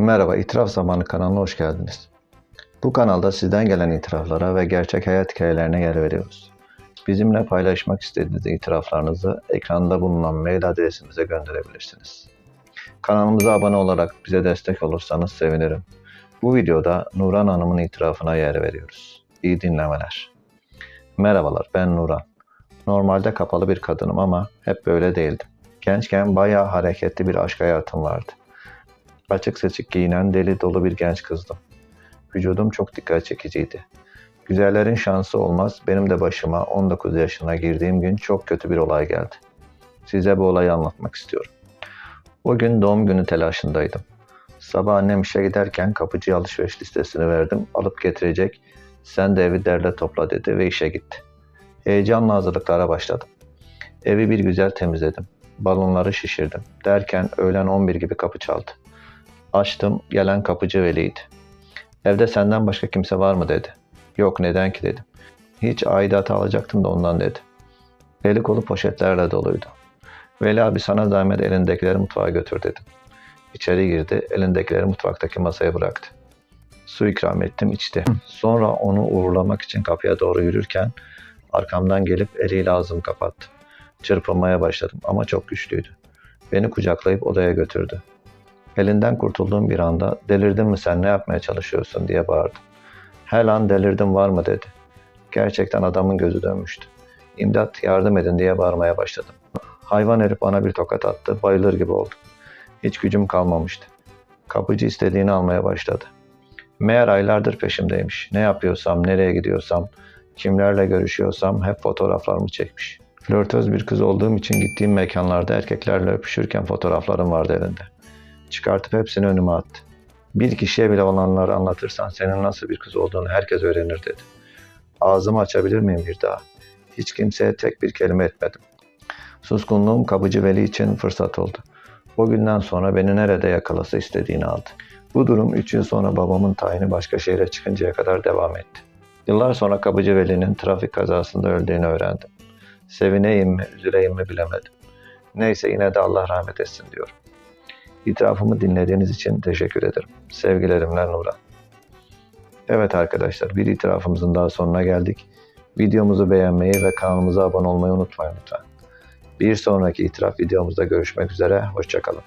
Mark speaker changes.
Speaker 1: Merhaba, İtiraf Zamanı kanalına hoş geldiniz. Bu kanalda sizden gelen itiraflara ve gerçek hayat hikayelerine yer veriyoruz. Bizimle paylaşmak istediğiniz itiraflarınızı ekranda bulunan mail adresimize gönderebilirsiniz. Kanalımıza abone olarak bize destek olursanız sevinirim. Bu videoda Nuran Hanım'ın itirafına yer veriyoruz. İyi dinlemeler. Merhabalar, ben Nuran. Normalde kapalı bir kadınım ama hep böyle değildim. Gençken bayağı hareketli bir aşk hayatım vardı. Açık seçik giyinen deli dolu bir genç kızdım. Vücudum çok dikkat çekiciydi. Güzellerin şansı olmaz, benim de başıma 19 yaşına girdiğim gün çok kötü bir olay geldi. Size bu olayı anlatmak istiyorum. O gün doğum günü telaşındaydım. Sabah annem işe giderken kapıcıya alışveriş listesini verdim, alıp getirecek. Sen de evi derle topla dedi ve işe gitti. Heyecanla hazırlıklara başladım. Evi bir güzel temizledim. Balonları şişirdim. Derken öğlen 11 gibi kapı çaldı. Açtım, gelen kapıcı Veli'ydi. Evde senden başka kimse var mı dedi. Yok neden ki dedim. Hiç aidatı alacaktım da ondan dedi. Eli kolu poşetlerle doluydu. Veli abi sana zahmet elindekileri mutfağa götür dedim. İçeri girdi, elindekileri mutfaktaki masaya bıraktı. Su ikram ettim, içti. Sonra onu uğurlamak için kapıya doğru yürürken arkamdan gelip eliyle ağzımı kapattı. Çırpınmaya başladım ama çok güçlüydü. Beni kucaklayıp odaya götürdü. Elinden kurtulduğum bir anda delirdin mi sen ne yapmaya çalışıyorsun diye bağırdım. Her an delirdim var mı dedi. Gerçekten adamın gözü dönmüştü. İmdat yardım edin diye bağırmaya başladım. Hayvan herif bana bir tokat attı bayılır gibi oldum. Hiç gücüm kalmamıştı. Kapıcı istediğini almaya başladı. Meğer aylardır peşimdeymiş. Ne yapıyorsam, nereye gidiyorsam, kimlerle görüşüyorsam hep fotoğraflarımı çekmiş. Flörtöz bir kız olduğum için gittiğim mekanlarda erkeklerle öpüşürken fotoğraflarım vardı elinde. Çıkartıp hepsini önüme attı. Bir kişiye bile olanları anlatırsan senin nasıl bir kız olduğunu herkes öğrenir dedi. Ağzımı açabilir miyim bir daha? Hiç kimseye tek bir kelime etmedim. Suskunluğum kapıcı Veli için fırsat oldu. O günden sonra beni nerede yakalasa istediğini aldı. Bu durum 3 yıl sonra babamın tayini başka şehre çıkıncaya kadar devam etti. Yıllar sonra kapıcı Veli'nin trafik kazasında öldüğünü öğrendim. Sevineyim mi, üzüleyim mi bilemedim. Neyse yine de Allah rahmet etsin diyorum. İtirafımı dinlediğiniz için teşekkür ederim. Sevgilerimle Nura. Evet arkadaşlar bir itirafımızın daha sonuna geldik. Videomuzu beğenmeyi ve kanalımıza abone olmayı unutmayın lütfen. Bir sonraki itiraf videomuzda görüşmek üzere. Hoşçakalın.